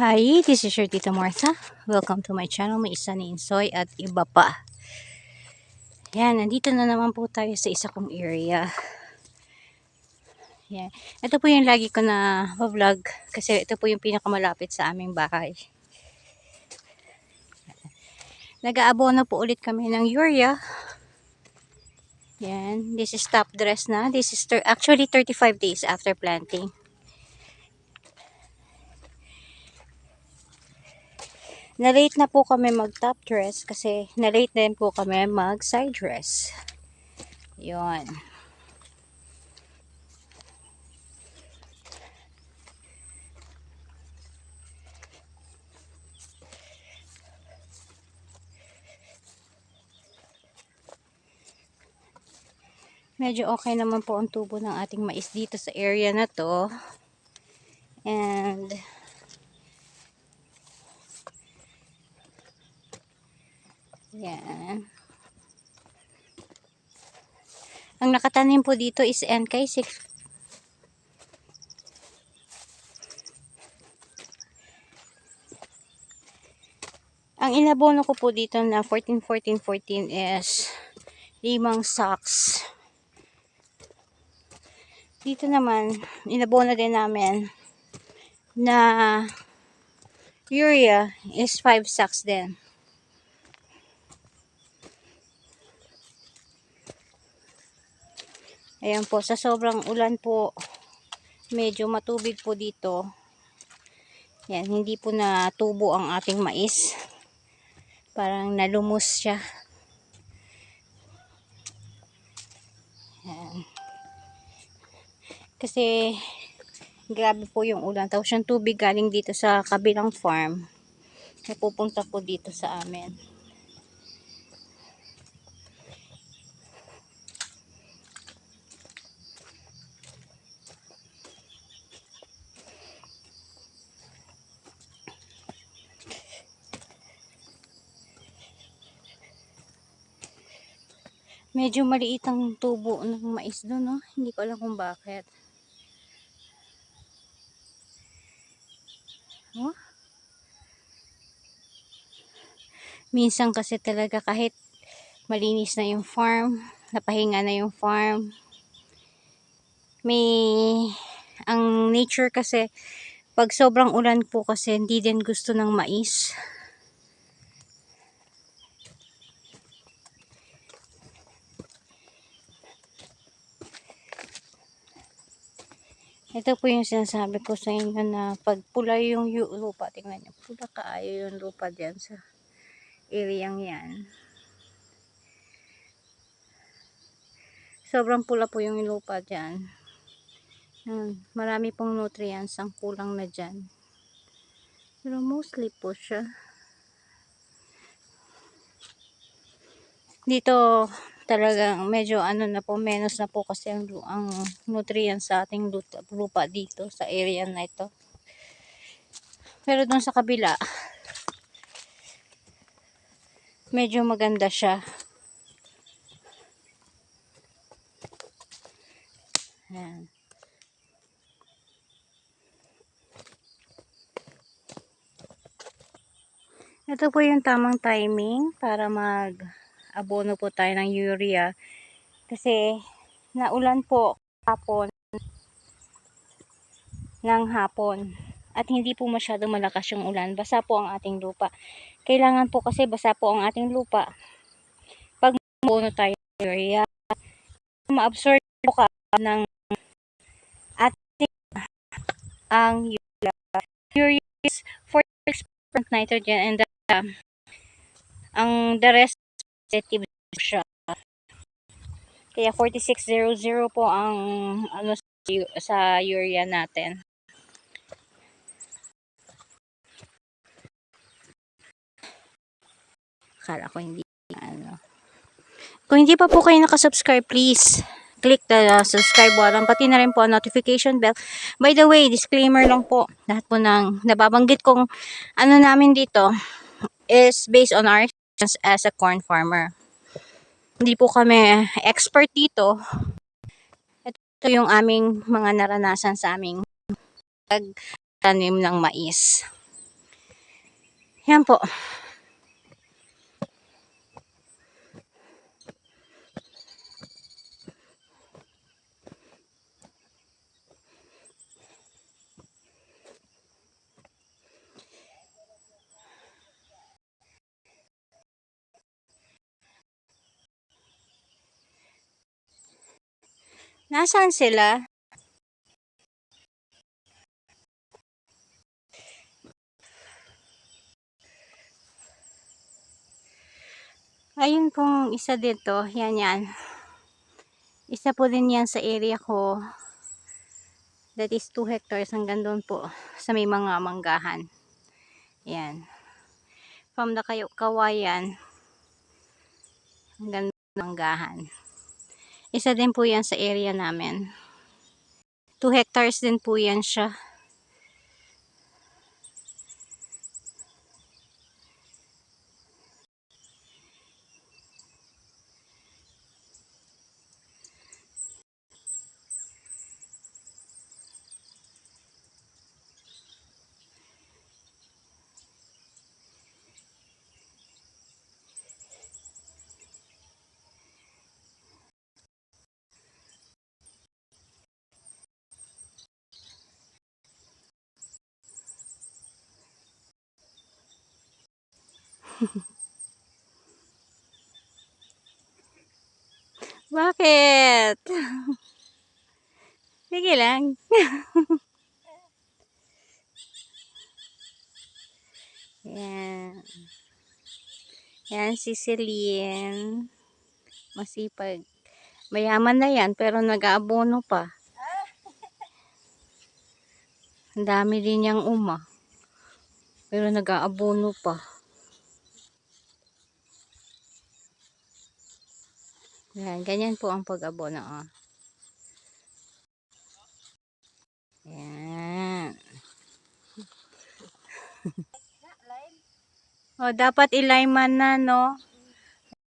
Hi, this is your Tita Martha. Welcome to my channel, may isa ni Insoy at iba pa. Yan, nandito na naman po tayo sa isa kong area. Yan. Ito po yung lagi ko na vlog kasi ito po yung pinakamalapit sa aming bahay. Nag-aabono po ulit kami ng urea. Yan, this is top dress na. This is actually 35 days after planting. Na-late na po kami mag top dress kasi na-late din po kami mag side dress. Yun. Medyo okay naman po ang tubo ng ating mais dito sa area na to. And Yan. Ang nakatanim po dito is NK6. Ang inabono ko po dito na 14, 14, 14 is limang socks. Dito naman, inabono din namin na urea is 5 sacks din. Ayan po, sa sobrang ulan po, medyo matubig po dito. Yan, hindi po natubo ang ating mais. Parang nalumos siya. Yan. Kasi, grabe po yung ulan. Tapos yung tubig galing dito sa kabilang farm. Napupunta po dito sa amin. Medyo maliit ang tubo ng mais doon, no? Hindi ko alam kung bakit. Oh? Minsan kasi talaga kahit malinis na yung farm, napahinga na yung farm, may ang nature kasi pag sobrang ulan po kasi hindi din gusto ng mais. Ito po yung sinasabi ko sa inyo na pag pula yung yu- lupa, tingnan nyo, pula kaayo yung lupa dyan sa area yan. Sobrang pula po yung lupa dyan. Yan, marami pong nutrients ang kulang na dyan. Pero mostly po siya. Dito talagang medyo ano na po, menos na po kasi ang, ang nutrients sa ating lupa dito sa area na ito. Pero dun sa kabila, medyo maganda siya. Ayan. Ito po yung tamang timing para mag abono po tayo ng urea. Kasi naulan po hapon ng hapon. At hindi po masyado malakas yung ulan. Basa po ang ating lupa. Kailangan po kasi basa po ang ating lupa. Pag abono tayo ng urea, ma-absorb po ka ng ating ang urea. Urea is 46% nitrogen and the, ang the rest positive siya. Kaya 4600 po ang ano sa urea natin. Akala ko hindi ano. Kung hindi pa po kayo nakasubscribe, please click the uh, subscribe button, pati na rin po ang notification bell. By the way, disclaimer lang po, lahat po ng nababanggit kong ano namin dito is based on our as a corn farmer. Hindi po kami expert dito. Ito yung aming mga naranasan sa aming pagtanim ng mais. Yan po. Nasaan sila? Ayun pong isa dito, yan yan. Isa po din yan sa area ko. That is 2 hectares hanggang doon po sa may mga manggahan. Yan. From the kayo kawayan hanggang manggahan. Isa din po yan sa area namin. 2 hectares din po yan siya. Bakit? Sige lang. Yan. Yan si Celine. Masipag. Mayaman na yan pero nag-aabono pa. Ang dami din niyang uma. Pero nag-aabono pa. Yan, ganyan po ang pag-abono. Oh. Yan. oh, dapat ilayman na, no?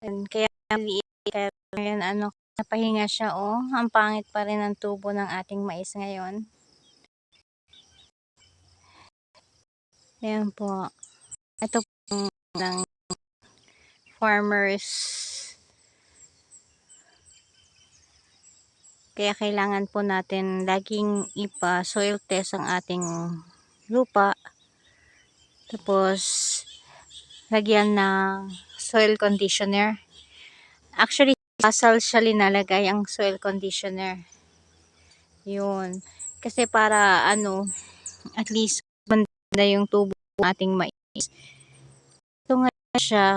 Yan, Kaya maliit. Kaya ngayon, ano, napahinga siya, oh. Ang pangit pa rin ang tubo ng ating mais ngayon. Ayan po. Ito po ng farmers Kaya kailangan po natin laging ipa-soil test ang ating lupa. Tapos, lagyan ng soil conditioner. Actually, basal siya linalagay ang soil conditioner. Yun. Kasi para ano, at least banda yung tubo ng ating mais. Ito nga siya.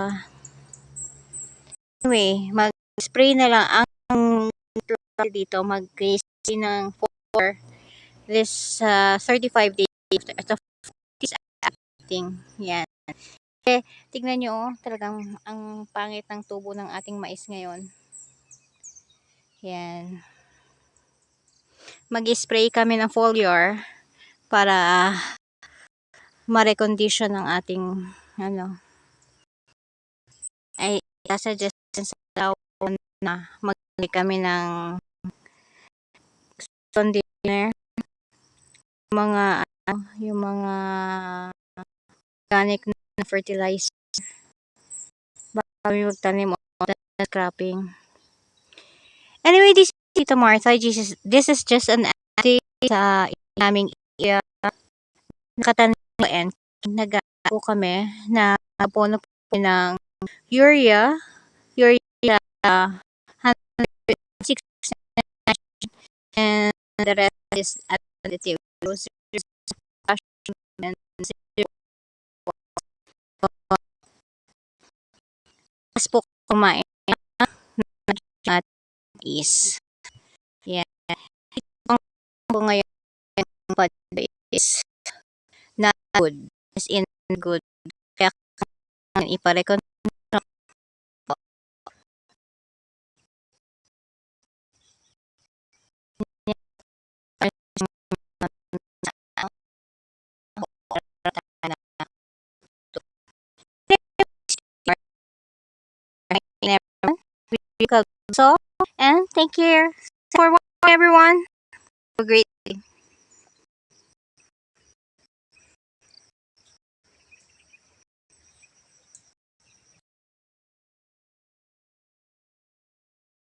Anyway, mag-spray na lang ang dito mag-grace ng for this uh, 35 days after this acting. Yan. Eh, tignan nyo, oh, talagang ang pangit ng tubo ng ating mais ngayon. Yan. Mag-spray kami ng foliar para ma-recondition ng ating ano ay suggest sa na mag kami ng conditioner mga ano, yung mga organic na fertilizer. Bago kami magtanim o scrapping. Anyway this is Tito Martha. This is, this is just an update sa aming area. Nakatanim and nag po kami na puno po ng urea. Urea uh, 106 and the rest is additive. Mas po kumain at is yeah. Ito ngayon is not good. Is in good. Kaya iparekon So, and take care for everyone. Have a great day.